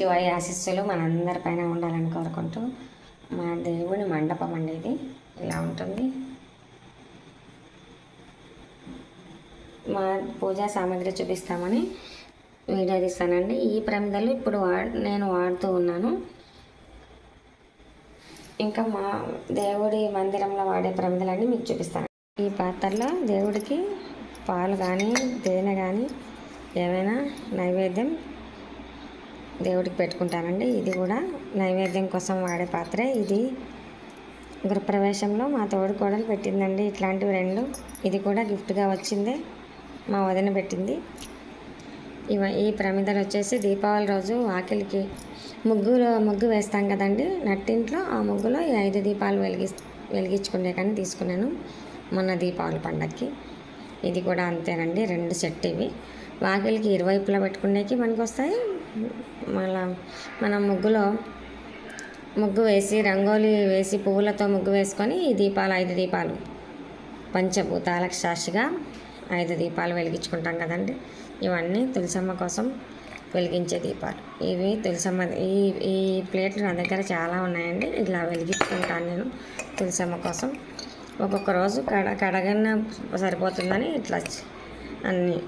శివయ్య ఆశీస్సులు మనందరిపైన ఉండాలని కోరుకుంటూ మా దేవుని మండపం అండి ఇది ఇలా ఉంటుంది. మా పూజా సామాగ్రి చూపిస్తామని వీడియో తీస్తానండి. ఈ ప్రమిదలు ఇప్పుడు వా నేను వాడుతూ ఉన్నాను. ఇంకా మా దేవుడి మందిరంలో వాడే ప్రమిదలన్నీ మీకు చూపిస్తాను. ఈ పాత్రలో దేవుడికి పాలు కానీ తేనె కానీ ఏమైనా నైవేద్యం దేవుడికి పెట్టుకుంటానండి. ఇది కూడా నైవేద్యం కోసం వాడే పాత్రే. ఇది గృహప్రవేశంలో మా తోడు కోడలు పెట్టిందండి. ఇట్లాంటివి రెండు. ఇది కూడా గిఫ్ట్గా వచ్చిందే. మా వదిన పెట్టింది. ఇవ ఈ ప్రమిదలు వచ్చేసి దీపావళి రోజు వాకిలికి ముగ్గులో ముగ్గు వేస్తాం కదండి. నట్టింట్లో ఆ ముగ్గులో ఈ ఐదు దీపాలు వెలిగి వెలిగించుకునే కానీ తీసుకున్నాను. మొన్న దీపావళి పండగకి ఇది కూడా అంతేనండి. రెండు సెట్ ఇవి. వాకిలికి ఇరువైపులా పెట్టుకునేకి మనకు వస్తాయి మళ్ళా మనం ముగ్గులో ముగ్గు వేసి రంగోలీ వేసి పువ్వులతో ముగ్గు వేసుకొని ఈ దీపాలు ఐదు దీపాలు. పంచభూతాలకు సాక్షిగా ఐదు దీపాలు వెలిగించుకుంటాం కదండి. ఇవన్నీ తులసమ్మ కోసం వెలిగించే దీపాలు. ఇవి తులసమ్మ ఈ ఈ ప్లేట్లు నా దగ్గర చాలా ఉన్నాయండి. ఇలా వెలిగించుకుంటాను నేను తులసమ్మ కోసం. ఒక్కొక్క రోజు కడ కడగన్న సరిపోతుందని ఇట్లా అన్నీ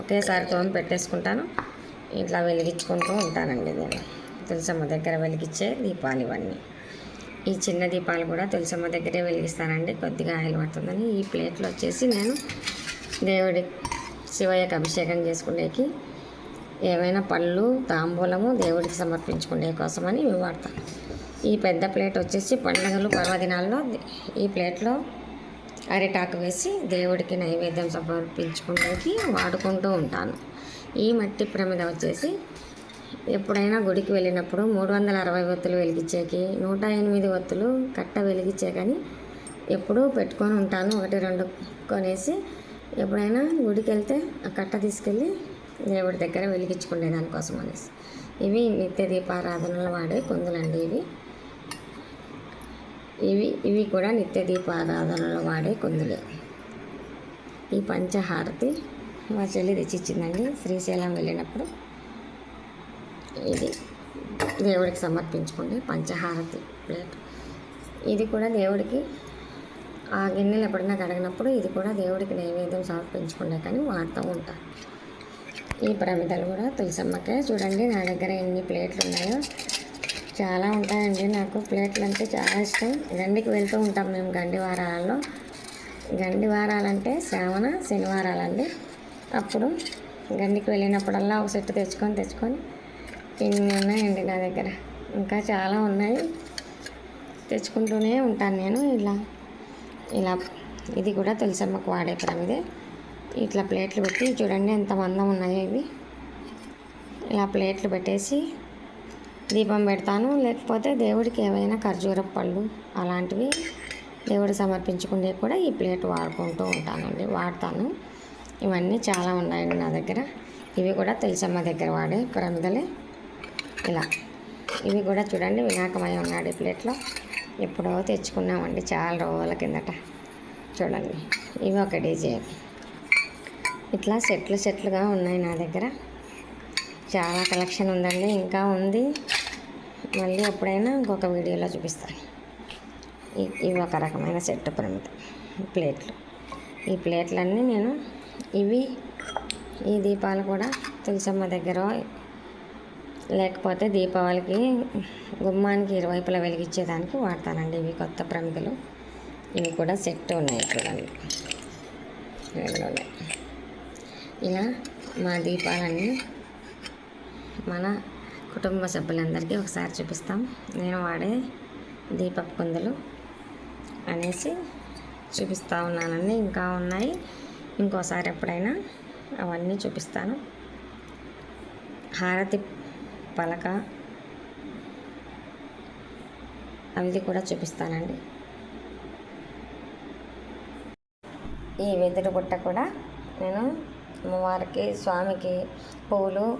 ఒకేసారి తోమి పెట్టేసుకుంటాను. ఇట్లా వెలిగించుకుంటూ ఉంటానండి నేను. తులసమ్మ దగ్గర వెలిగించే దీపాలు ఇవన్నీ. ఈ చిన్న దీపాలు కూడా తులసమ్మ దగ్గరే వెలిగిస్తానండి. కొద్దిగా ఆయిల్ పడుతుందని ఈ ప్లేట్లో వచ్చేసి నేను దేవుడి శివయ్యకి అభిషేకం చేసుకునేకి ఏవైనా పళ్ళు తాంబూలము దేవుడికి సమర్పించుకునే కోసమని ఇవి వాడతాను ఈ పెద్ద ప్లేట్ వచ్చేసి పండుగలు పర్వదినాల్లో ఈ ప్లేట్లో అరిటాకు వేసి దేవుడికి నైవేద్యం సమర్పించుకునేకి వాడుకుంటూ ఉంటాను. ఈ మట్టి ప్రమిద వచ్చేసి ఎప్పుడైనా గుడికి వెళ్ళినప్పుడు మూడు వందల అరవై ఒత్తులు వెలిగించేకి నూట ఎనిమిది ఒత్తులు కట్ట వెలిగించే కానీ ఎప్పుడూ పెట్టుకొని ఉంటాను. ఒకటి రెండు కొనేసి ఎప్పుడైనా గుడికి వెళ్తే ఆ కట్ట తీసుకెళ్ళి దేవుడి దగ్గర వెలిగించుకునే దానికోసం అనేసి. ఇవి నిత్య దీపారాధనలు వాడే కుందులండి ఇవి. ఇవి ఇవి కూడా నిత్య దీపారాధనలు వాడే కుందులే. ఈ పంచహారతి మా చెల్లి తెచ్చిచ్చిందండి. శ్రీశైలం వెళ్ళినప్పుడు ఇది దేవుడికి సమర్పించుకోండి. పంచహారతి ప్లేట్. ఇది కూడా దేవుడికి ఆ గిన్నెలు ఎప్పుడైనా కడిగినప్పుడు ఇది కూడా దేవుడికి నైవేద్యం సమర్పించుకునే కానీ వాడుతూ ఉంటారు ఈ ప్రమిదలు కూడా తులసమ్మకే. చూడండి నా దగ్గర ఎన్ని ప్లేట్లు ఉన్నాయో. చాలా ఉంటాయండి నాకు. ప్లేట్లు అంటే చాలా ఇష్టం. గండికి వెళ్తూ ఉంటాం మేము గండి వారాలలో గండి వారాలంటే శ్రావణ శనివారాలండి. అప్పుడు గండికి వెళ్ళినప్పుడల్లా ఒక సెట్ తెచ్చుకొని తెచ్చుకొని ఇన్ని ఉన్నాయండి నా దగ్గర? ఇంకా చాలా ఉన్నాయి. తెచ్చుకుంటూనే ఉంటాను నేను ఇలా. ఇలా ఇది కూడా తులసమ్మకు వాడే ప్రమిదే ఇట్లా ప్లేట్లు పెట్టి చూడండి ఎంత మందం ఉన్నాయో ఇవి. ఇలా ప్లేట్లు పెట్టేసి దీపం పెడతాను. లేకపోతే దేవుడికి ఏవైనా ఖర్జూర పళ్ళు అలాంటివి దేవుడు సమర్పించుకునే కూడా ఈ ప్లేట్ వాడుకుంటూ ఉంటానండి వాడతాను. ఇవన్నీ చాలా ఉన్నాయండి నా దగ్గర. ఇవి కూడా తులసమ్మ దగ్గర వాడే ప్రమిదలే ఇలా. ఇవి కూడా చూడండి వినాయకమై ఉన్నాడు ఈ ప్లేట్లో. ఎప్పుడో తెచ్చుకున్నామండి చాలా రోజుల కిందట. చూడండి ఇవి ఒక డీజే ఇట్లా సెట్లు సెట్లుగా ఉన్నాయి నా దగ్గర. చాలా కలెక్షన్ ఉందండి ఇంకా ఉంది. మళ్ళీ ఎప్పుడైనా ఇంకొక వీడియోలో చూపిస్తాను. ఇవి ఒక రకమైన సెట్ ప్రమిద ప్లేట్లు. ఈ ప్లేట్లన్నీ నేను ఇవి. ఈ దీపాలు కూడా తులసమ్మ దగ్గర. లేకపోతే దీపావళికి గుమ్మానికి ఇరువైపులా వెలిగించేదానికి వాడతానండి ఇవి కొత్త ప్రమిదలు. ఇవి కూడా సెట్ ఉన్నాయి చూడండి. ఇలా మా దీపాలన్నీ మన కుటుంబ సభ్యులందరికీ ఒకసారి చూపిస్తాం. నేను వాడే దీపపు కుందులు అనేసి చూపిస్తూ ఉన్నానండి. ఇంకా ఉన్నాయి. ఇంకోసారి ఎప్పుడైనా అవన్నీ చూపిస్తాను. హారతి పలక అవి కూడా చూపిస్తానండి. ఈ వెదురు బుట్ట కూడా నేను అమ్మవారికి స్వామికి పూలు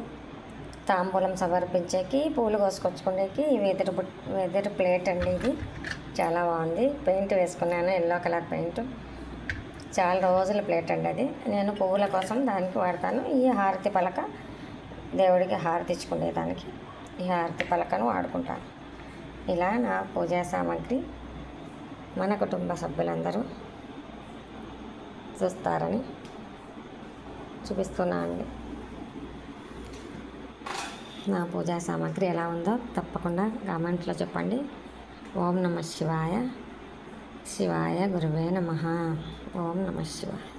తాంబూలం సమర్పించేకి పూలు కోసుకొచ్చుకునేకి ఈ వెదురు బుట్ వెదురు ప్లేట్ అండి ఇది. చాలా బాగుంది. పెయింట్ వేసుకున్నాను ఎల్లో కలర్ పెయింట్. చాలా రోజుల ప్లేట్ అండి అది. నేను పువ్వుల కోసం దానికి వాడతాను. ఈ హారతి పలక దేవుడికి హారతి ఇచ్చుకునేదానికి ఈ హారతి పలకను వాడుకుంటాను. ఇలా నా పూజా సామాగ్రి మన కుటుంబ సభ్యులందరూ చూస్తారని చూపిస్తున్నా అండి. నా పూజా సామాగ్రి ఎలా ఉందో తప్పకుండా కామెంట్లో చెప్పండి. ఓం నమ శివాయ. శివాయ గురువే నమ. ఓం నమ శివాయ.